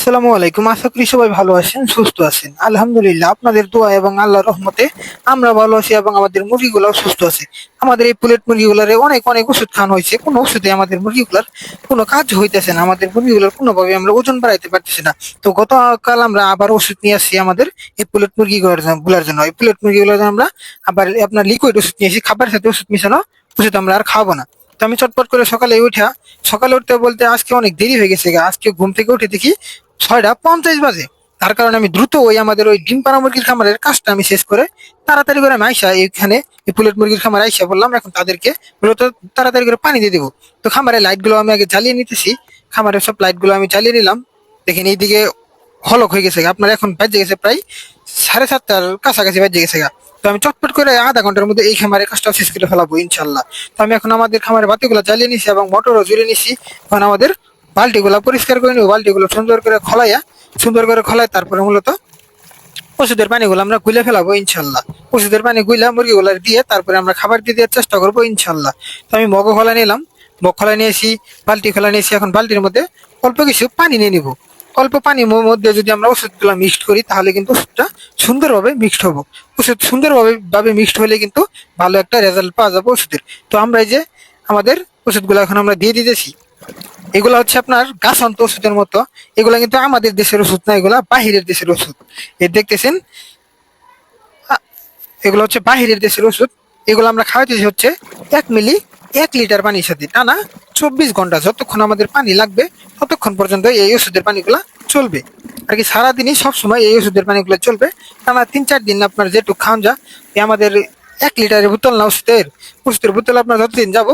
আসসালামু আলাইকুম। আশা করি সবাই ভালো আছেন, সুস্থ আছেন। আলহামদুলিল্লাহ, আপনাদের দোয়া এবং আল্লাহর রহমতে আমরা ভালো আছি এবং আমাদের মুরগিগুলোও সুস্থ আছে। আমাদের এই প্লেট মুরগিগুলারে অনেক অনেক ওষুধ খাওয়ানো হয়েছে। কোনো ওষুধে আমাদের মুরগিগুলার কোনো কাজ হইতেছে না। আমাদের মুরগিগুলোর কোনোভাবে আমরা ওজন বাড়াইতে পারতেছি না। তো গতকাল আমরা আবার ওষুধ নিয়ে আসছি আমাদের এই প্লেট মুরগিগুলোরগুলার জন্য। এই প্লেট মুরগিগুলোর জন্য আমরা আবার আপনার লিকুইড ওষুধ নিয়ে এসেছি খাবারের সাথে ওষুধ মিশানো ওষুধ আমরা আর খাব না। তো আমি চটপট করে সকালে উঠা সকালে উঠতে বলতে আজকে অনেক দেরি হয়ে গেছে। আজকে ঘুম থেকে উঠে দেখি ছয়টা পঞ্চাশ বাজে। তার কারণে আমি দ্রুত ওই আমাদের ওই ডিম পাড়া মুরগির খামারের কাজটা আমি শেষ করে তাড়াতাড়ি করে আমি আইসা এখানে পুলেট মুরগির খামারে আইসা বললাম, এখন তাদেরকে মূলত তাড়াতাড়ি করে পানি দিয়ে দেবো। তো খামারের লাইটগুলো আমি আগে জ্বালিয়ে নিতেছি। খামারের সব লাইটগুলো আমি জ্বালিয়ে নিলাম। দেখেন এইদিকে হলক হয়ে গেছে। আপনার এখন বাজে গেছে প্রায় সাড়ে সাতটার কাছাকাছি বাজে গেছে তো আমি চটপট করে আধা ঘণ্টার মধ্যে এই খামারের কাজটা শেষ করে ফেলাবো ইনশাল্লাহ তো আমি এখন আমাদের খামারের বাতিগুলো জ্বালিয়ে নিছি এবং মোটরও জুড়ে নিছি। এখন আমাদের বালতিগুলো পরিষ্কার করে নিব বালতিগুলো সুন্দর করে খলাইয়া, সুন্দর করে খলাই তারপরে মূলত ওষুধের পানিগুলো আমরা গুলে ফেলাবো ইনশাল্লাহ। ওষুধের পানি গুলা মুরগিগুলো দিয়ে তারপরে আমরা খাবার দিয়ে দেওয়ার চেষ্টা করব ইনশাল্লাহ। তো আমি মগ খোলা নিলাম, মগ খোলা নিয়েছি বালতি খোলা নিয়েছি এখন বালতির মধ্যে অল্প কিছু পানি নিয়ে নিব। অল্প পানির মধ্যে যদি আমরা ওষুধগুলো মিক্সড করি, তাহলে কিন্তু ওষুধটা সুন্দরভাবে মিক্সড হবে। ওষুধ সুন্দরভাবে ভাবে মিক্সড হলে কিন্তু ভালো একটা রেজাল্ট পাওয়া যাবে ওষুধের। তো আমরা এই যে আমাদের ওষুধগুলো এখন আমরা দিয়ে দিতেছি। এগুলা হচ্ছে আপনার গাছন্ত ওষুধের মতো। এগুলা কিন্তু আমাদের দেশের ওষুধ না, এগুলা বাহিরের দেশের ওষুধ। এ দেখতেছেন? এগুলো হচ্ছে বাহিরের দেশের ওষুধ। এগুলো আমরা খাওয়াইতেছি হচ্ছে এক মিলি এক লিটার পানির সাথে। টানা চব্বিশ ঘণ্টা যতক্ষণ আমাদের পানি লাগবে, ততক্ষণ পর্যন্ত এই ওষুধের পানিগুলা চলবে। আর কি সারাদিনই সবসময় এই ওষুধের পানিগুলো চলবে। টানা তিন চার দিন আপনার যেটুকু খাওয়ান যা আমাদের এক লিটারের বোতল না ওষুধের ওষুধের বোতল আপনার যতদিন যাব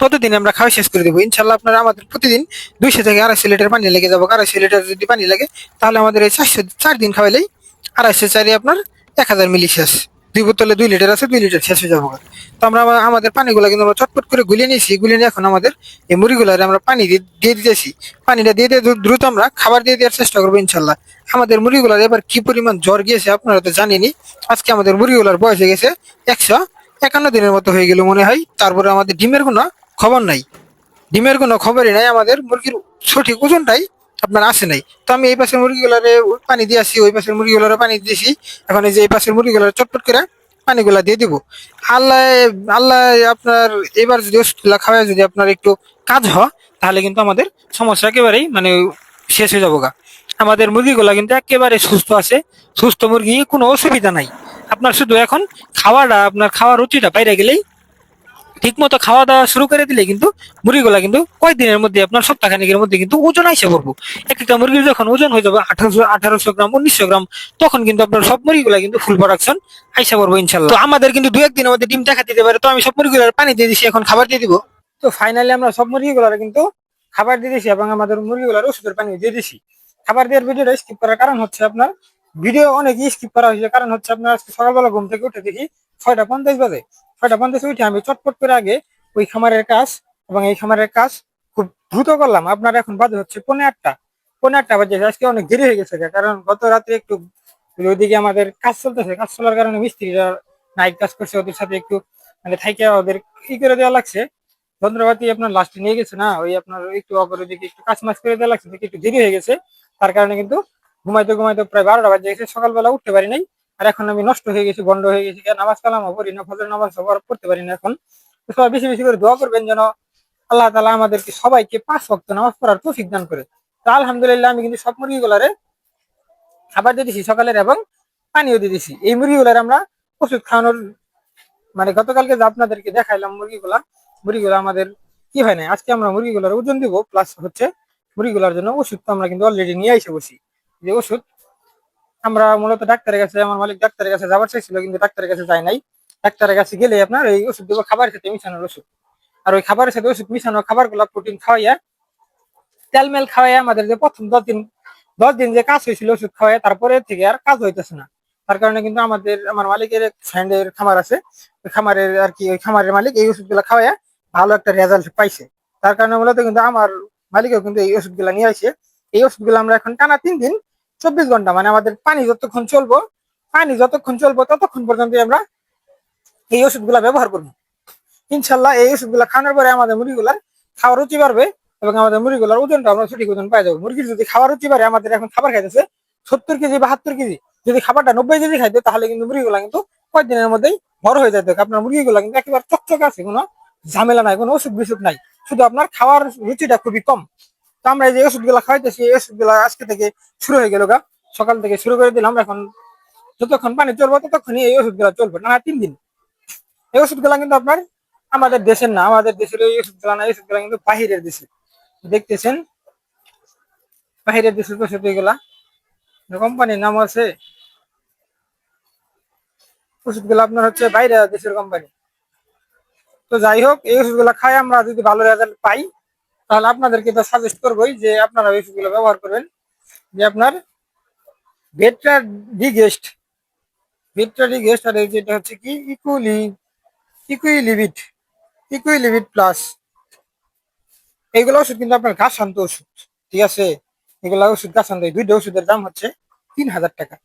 ততদিন আমরা খাওয়া শেষ করে দেবো। ইনশাল্লাহ আপনারা আমাদের প্রতিদিন দুইশো থেকে আড়াইশো লিটার পানি লেগে যাব। আড়াইশো লিটার যদি পানি লাগে, তাহলে আমাদের এই চারশো, চার দিন খাওয়াইলেই আড়াইশো চারি আপনার এক হাজার মিলি শেষ। দুই বোতলে দুই লিটার আছে, দুই লিটার শেষ হয়ে যাব। তো আমরা আমাদের পানিগুলো কিন্তু আমরা চটপট করে গুলিয়ে নিয়েছি। গুলিয়ে নিয়ে এখন আমাদের এই মুড়িগুলারে আমরা পানি দিয়ে দিতেছি। পানিটা দিয়ে দিয়ে দ্রুত আমরা খাবার দিয়ে দেওয়ার চেষ্টা করব ইনশাল্লাহ। আমাদের মুড়িগুলার এবার কি পরিমাণ জ্বর গিয়েছে আপনারা তো জানেনই। আজকে আমাদের মুড়িগুলার বয়স হয়ে গেছে একশো একান্ন দিনের মতো হয়ে গেল মনে হয়। তারপরে আমাদের ডিমের কোনো খবর নাই। ডিমের কোনো খবরই নাই আমাদের, মুরগির সঠিক ওজনটাই আপনার আসে নাই। তো আমি এই পাশের মুরগিগুলারে পানি দিয়ে আসি, ওই পাশের মুরগিগুলারে পানি দিয়েছি এখন এই যে এই পাশের মুরগিগুলারে চটপট করে পানিগুলা দিয়ে দিব। আল্লাহ আল্লাহ আপনার এবার যদি ওষুধগুলা খাওয়ায় যদি আপনার একটু কাজ হয়, তাহলে কিন্তু আমাদের সমস্যা একেবারেই মানে শেষ হয়ে যাব গা আমাদের মুরগিগুলা কিন্তু একেবারে সুস্থ আছে, সুস্থ মুরগি কোনো অসুবিধা নাই। আপনার শুধু এখন খাওয়াটা, আপনার খাওয়ার রুচিটা বাইরে গেলেই ঠিক মতো খাওয়া দাওয়া শুরু করে দিলে কিন্তু মুরগিগুলা কিন্তু কয়েকদিনের মধ্যে আপনার সপ্তাহখানিকের মধ্যে কিন্তু ওজন আইসে পড়ব। এক একটা মুরগির যখন ওজন হয়ে যাবে আঠারোশো আঠারোশো গ্রাম, উনিশশো গ্রাম, তখন কিন্তু আপনার সব মুরগিগুলা কিন্তু ফুল প্রোডাকশন আইসা পড়ব ইনশাল্লাহ। তো আমাদের কিন্তু দু একদিনের মধ্যে ডিম দেখা দিতে পারে, তো আমি সব মুরগিগুলার পানি দিয়ে দিছি, এখন খাবার দিয়ে দিব। তো ফাইনালি আমরা সব মুরগিগুলার কিন্তু খাবার দিয়ে দিছি এবং আমাদের মুরগিগুলার ওষুধের পানি দিয়ে দিছি। খাবার দেওয়ার ভিডিওটা স্কিপ করার কারণ হচ্ছে আপনার ভিডিও অনেক স্কিপ করা হয়েছে, কারণ হচ্ছে আপনার সকালবেলা ঘুম থেকে উঠে দেখি ছয়টা পঞ্চাশ বাজে। ছয়টা পঞ্চাশে উঠে আমি চটপট করে আগে ওই খামারের কাজ এবং এই খামারের কাজ খুব দ্রুত করলাম। আপনার এখন বাজে হচ্ছে পনেরো আটটা। পনেরো আটটা বাজে, আজকে অনেক দেরি হয়ে গেছে কারণ গত রাতে একটু ওইদিকে আমাদের কাজ চলতেছে। কাজ চলার কারণে মিস্ত্রিরা নাইট কাজ করছে, ওদের সাথে একটু মানে থাইকে ওদের ই করে দেওয়া লাগছে। যন্ত্রপাতি আপনার লাস্টে নিয়ে গেছে না? ওই আপনার একটু অপরের দিকে একটু কাজ মাছ করে দেওয়া লাগছে একটু দেরি হয়ে গেছে। তার কারণে কিন্তু ঘুমাইতে ঘুমাইতে প্রায় বারোটা বাজে গেছে, সকালবেলা উঠতে পারি নাই। আর এখন আমি নষ্ট হয়ে গেছি, বন্ধ হয়ে গেছি নামাজ কালাম পড়ি না ফজর নামাজ সবার পড়তে পারি না এখন। সবাই বেশি বেশি করে দোয়া করবেন যেন আল্লাহ তালা আমাদেরকে সবাইকে পাঁচ ভক্ত নামাজ পড়ার তৌফিক দান করে। তো আলহামদুলিল্লাহ আমি কিন্তু সব মুরগিগুলারে খাবার দিয়ে দিছি সকালের এবং পানিও দিয়ে দিছি। এই মুরগিগুলার আমরা ওষুধ খাওয়ানোর মানে গতকালকে যে আপনাদেরকে দেখাইলাম মুরগিগুলা মুরগিগুলা আমাদের কি হয় না, আজকে আমরা মুরগিগুলার ওজন দিব প্লাস হচ্ছে মুরগিগুলার জন্য ওষুধ তো আমরা কিন্তু অলরেডি নিয়ে এসে বসি। যে ওষুধ আমরা মূলত ডাক্তারের কাছে, আমার মালিক ডাক্তারের কাছে যাবার চাইছিল, কিন্তু ডাক্তারের কাছে যায় নাই। ডাক্তারের কাছে গেলে আপনার এই ওষুধ দেবো, খাবারের সাথে মিশানোর ওষুধ। আর ওই খাবারের সাথে ওষুধ মিশানো খাবারগুলো প্রোটিন খাওয়াইয়া, তেল মেল খাওয়াইয়া আমাদের যে প্রথম দশ দিন দশ দিন যে কাজ হয়েছিল ওষুধ খাওয়াইয়া, তারপরে থেকে আর কাজ হইতেছে না। তার কারণে কিন্তু আমাদের, আমার মালিকের ফ্রেন্ডের খামার আছে। ওই খামারের আর কি, ওই খামারের মালিক এই ওষুধগুলো খাওয়াইয়া ভালো একটা রেজাল্ট পাইছে। তার কারণে মূলত কিন্তু আমার মালিকও কিন্তু এই ওষুধগুলো নিয়ে আসে এই ওষুধ ওষুধগুলো আমরা এখন টানা তিন দিন চব্বিশ ঘণ্টা মানে আমাদের পানি যতক্ষণ চলবো, পানি যতক্ষণ চলবো ততক্ষণ পর্যন্ত আমরা এই ওষুধগুলা ব্যবহার করব। ইনশাল্লাহ এই ওষুধগুলা খাওয়ানোর পরে আমাদের মুরগিগুলার খাওয়ার রুচি বাড়বে এবং আমাদের মুরগিগুলোর ওজনটা আমরা সঠিক ওজন পাই যাব। মুরগির যদি খাবার রুচি বাড়ে, আমাদের এখন খাবার খাইতেছে সত্তর কেজি, বাহাত্তর কেজি। যদি খাবারটা নব্বই কেজি খাইতো, তাহলে কিন্তু মুরগিগুলা কিন্তু কয়েকদিনের মধ্যেই বড় হয়ে যেত আপনার মুরগিগুলা কিন্তু একেবারে চকচকে আছে, কোনো ঝামেলা নাই, কোনো ওষুধ বিষুধ নাই। শুধু আপনার খাওয়ার রুচিটা খুবই কম। তো আমরা এই যে ওষুধগুলা খাওয়াইতেছি, এই ওষুধগুলা আজকে থেকে শুরু হয়ে গেল গা। সকাল থেকে শুরু করে দিলাম, এখন যতক্ষণ পানি চলবে ততক্ষণই এই ওষুধগুলা চলবে, না তিন দিন। এই ওষুধগুলা কিন্তু আপনার আমাদের দেশের না, আমাদের দেশের এই ওষুধগুলা না, এই ওষুধগুলা কিন্তু বাহিরের দেশে। দেখতেছেন? বাহিরের দেশের ওষুধ এগুলা। কোম্পানির নাম আছে, ওষুধগুলো আপনার হচ্ছে বাইরের দেশের কোম্পানি। তো যাই হোক, এই ওষুধগুলো খাই আমরা যদি ভালো রেজাল্ট পাই তাহলে আপনাদেরকে তো সাজেস্ট করবোই যে আপনারা ওষুধগুলো ব্যবহার করবেন। যে আপনার বেটরা ডিগেস্ট ডিগেস্ট আর যেটা হচ্ছে কি? ইকুইলি ইকুইলিভিট ইকুইলিভিট প্লাস এইগুলো ওষুধ কিন্তু আপনার ঘাস শান্ত ওষুধ, ঠিক আছে? এগুলা ওষুধ ঘাস এই দুইটা ওষুধের দাম হচ্ছে তিন হাজার টাকা।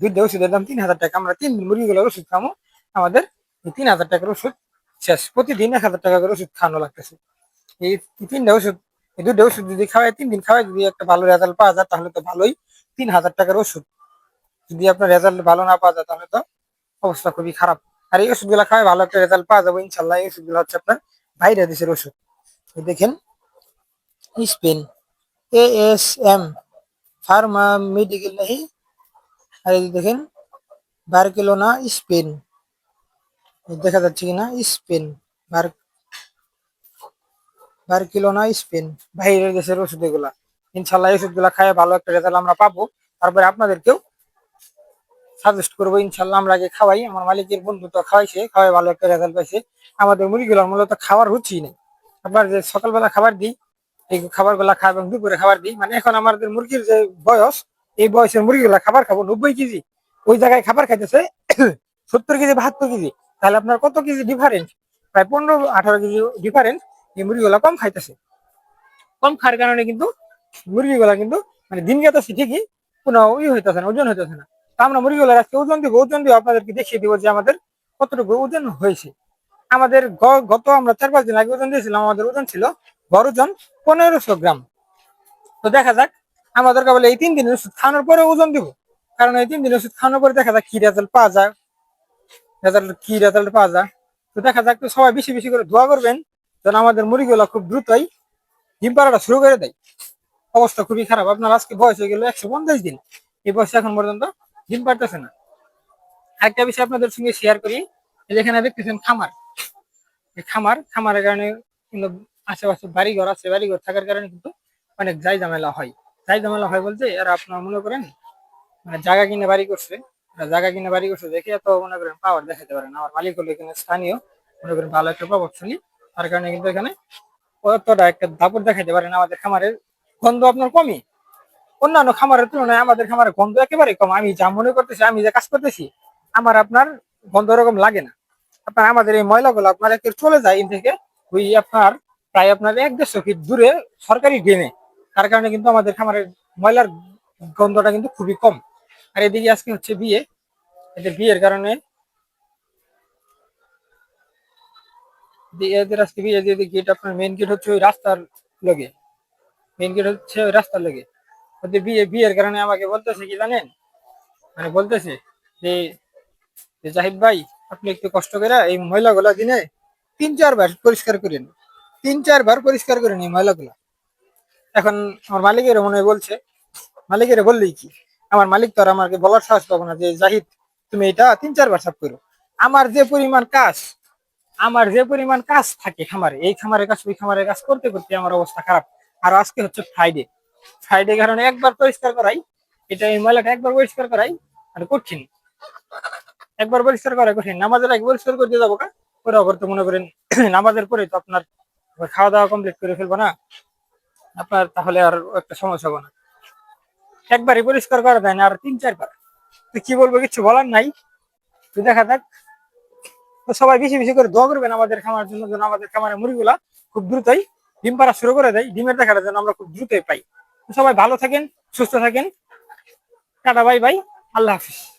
দুইটা ওষুধের দাম তিন হাজার টাকা। আমরা তিন দিন মুরগিগুলোর ওষুধ খামো, আমাদের তিন হাজার টাকার ওষুধ শেষ। প্রতিদিন এক হাজার টাকা করে ওষুধ খাওয়ানো লাগতেছে। এই তিনটা ওষুধ, এই দুটো ওষুধ যদি খাওয়ায় তিন দিন খাওয়ায় যদি একটা ভালো রেজাল্ট পাওয়া যায়, তাহলে তো ভালোই। তিন হাজার টাকার ওষুধ। যদি আপনার রেজাল্ট ভালো না পাওয়া যায়, তাহলে তো অবস্থা খুবই খারাপ। আর এই ওষুধগুলো খাওয়ায় ভালো একটা রেজাল্ট পাওয়া যাবে ইনশাল্লাহ এই ওষুধগুলো হচ্ছে আপনার বাইরে দেশের ওষুধ। দেখেন Spain A S M pharma medical নাহি আর দেখেন বার্কেলোনা স্পেন দেখা যাচ্ছে কিনা? স্পেন বার বার্কেলোনা স্পেন, বাইরের দেশের ওষুধ এগুলা ইনশাল্লাহ এই ওষুধগুলা খায় ভালো একটা রেজাল্ট আমরা পাবো। তারপরে আপনাদেরকেও সাজেস্ট করব ইনশাল্লাহ আমরা আগে খাওয়াই। আমার মালিকের বন্ধু তো খাওয়াইছে খাওয়াই ভালো একটা রেজাল্ট পাইছে। আমাদের মুরগিগুলোর মূলত খাবার হচ্ছেই নেই। আপনার যে সকালবেলা খাবার দিই, এই খাবারগুলা খাই এবং দুপুরে খাবার দিই মানে এখন আমাদের মুরগির যে বয়স, এই বয়সের মুরগিগুলা খাবার খাব নব্বই কেজি। ওই জায়গায় খাবার খাইতেছে সত্তর কেজি, বাহাত্তর কেজি। তাহলে আপনার কত কেজি ডিফারেন্স প্রায় পনেরো, আঠারো কেজি ডিফারেন্স এই মুরগিগুলা কম খাইতেছে। কম খাওয়ার কারণে কিন্তু মুরগিগুলা কিন্তু মানে দিন গেতেছে ঠিকই, কোনো ই হইতেছে না, ওজন হইতেছে না। তা আমরা মুরগিগুলার আজকে ওজন দিব ওজন দিব আপনাদেরকে দেখিয়ে দিব যে আমাদের কতটুকু ওজন হয়েছে। আমাদের গত আমরা চার, পাঁচ দিন আগে ওজন দিয়েছিলাম, আমাদের ওজন ছিল গড় ওজন পনেরোশো গ্রাম। তো দেখা যাক আমাদের বলে এই তিন দিনের ওষুধ খাওয়ানোর পরে ওজন দিব। কারণ এই তিন দিনের ওষুধ খাওয়ানোর পরে দেখা যাক কি রেজাল্ট পাওয়া যায়। রেজাল্ট কি রেজাল্ট পাওয়া যায়। তো দেখা যাক তো সবাই বেশি বেশি করে দোয়া করবেন। যেন আমাদের মুরগিগুলো খুব দ্রুতই ডিম পাড়াটা শুরু করে দেয়। অবস্থা খুবই খারাপ। আপনার আজকে বয়স হয়ে গেল একশো পঞ্চাশ দিন। এই বয়সে এখন পর্যন্ত ডিম পারতেছে না। আরেকটা বিষয় আপনাদের সঙ্গে শেয়ার করি। এই যে দেখতেছেন খামার। খামার, খামারের কারণে কিন্তু আশেপাশে বাড়িঘর আছে। বাড়িঘর থাকার কারণে কিন্তু অনেক যাই ঝামেলা হয়। যাই ঝামেলা হয় বলতে আর আপনার মনে করেন মানে জায়গা কিনে বাড়ি করছে। এরা জায়গা কিনে বাড়ি করছে দেখে এত মনে করেন পাওয়ার দেখাতে পারেন আমার মালিক হলো এখানে স্থানীয়। মনে করেন ভালো একটা প্রভাবশালী তার কারণে কিন্তু এখানে অতটা একটা দাপট দেখাতে পারেন আমাদের খামারের গন্ধ আপনার কমই। অন্যান্য খামারের তুলনায় আমাদের খামারের গন্ধ একেবারে কম। আমি যা মনে করতেছি, আমি যে কাজ করতেছি, আমার আপনার গন্ধ এরকম লাগে না। আপনার আমাদের এই ময়লাগুলো আপনার একে চলে যায় এন থেকে, ওই আপনার প্রায় আপনার এক দেড়শো ফিট দূরে সরকারি ড্রেনে। তার কারণে কিন্তু আমাদের খামারের ময়লার গন্ধটা কিন্তু খুবই কম। আর এদিকে আজকে হচ্ছে বিয়ে। এদের বিয়ের কারণে এদের বিয়ে দিয়ে গেট আপনার মেইন গেট হচ্ছে ওই রাস্তার লগে। মেইন গেট হচ্ছে ওই রাস্তার লগে। ওদের বিয়ে, বিয়ের কারণে আমাকে বলতেছে কি জানেন? মানে বলতেছে যে জাহিদ ভাই, আপনি একটু কষ্ট করে এই ময়লাগুলা দিনে তিন চারবার পরিষ্কার করেন। তিন চারবার পরিষ্কার করেন এই ময়লাগুলা এখন আমার মালিকের মনে বলছে মালিকের বললেই কি, আমার মালিক তো আর আমাকে বলার সাহস পাবো না যে, জাহিদ, তুমি এটা তিন চারবার সাফ করো। আমার যে পরিমাণ কাজ আমার যে পরিমাণ কাজ থাকে খামারে, এই খামারের কাজ, ওই খামারের কাজ করতে করতে আমার অবস্থা খারাপ। আর আজকে হচ্ছে ফ্রাইডে ফ্রাইডে কারণে একবার পরিষ্কার করাই, এটা এই ময়লাটা একবার পরিষ্কার করাই, আর কঠিন। একবার পরিষ্কার করা কঠিন। নামাজের আগে পরিষ্কার করতে যাব কা? আবার তো মনে করেন, নামাজের পরে তো আপনার খাওয়া দাওয়া কমপ্লিট করে ফেলব না? আপনার তাহলে আর একটা সমস্যা হবে না। একবারই পরিষ্কার করা যায় না, আর তিন চারবার তো কি বলব, কিছু বলার নাই। তো দেখা যাক। সবাই বেশি বেশি করে দোয়া করবেন আমাদের খামার জন্য, যেন আমাদের খামারের মুরগিগুলা খুব দ্রুতই ডিম পাড়া শুরু করে দেয়। ডিমের দেখাটা জন্য আমরা খুব দ্রুতই পাই। সবাই ভালো থাকেন, সুস্থ থাকেন। Tata, bye bye. আল্লাহ হাফিজ।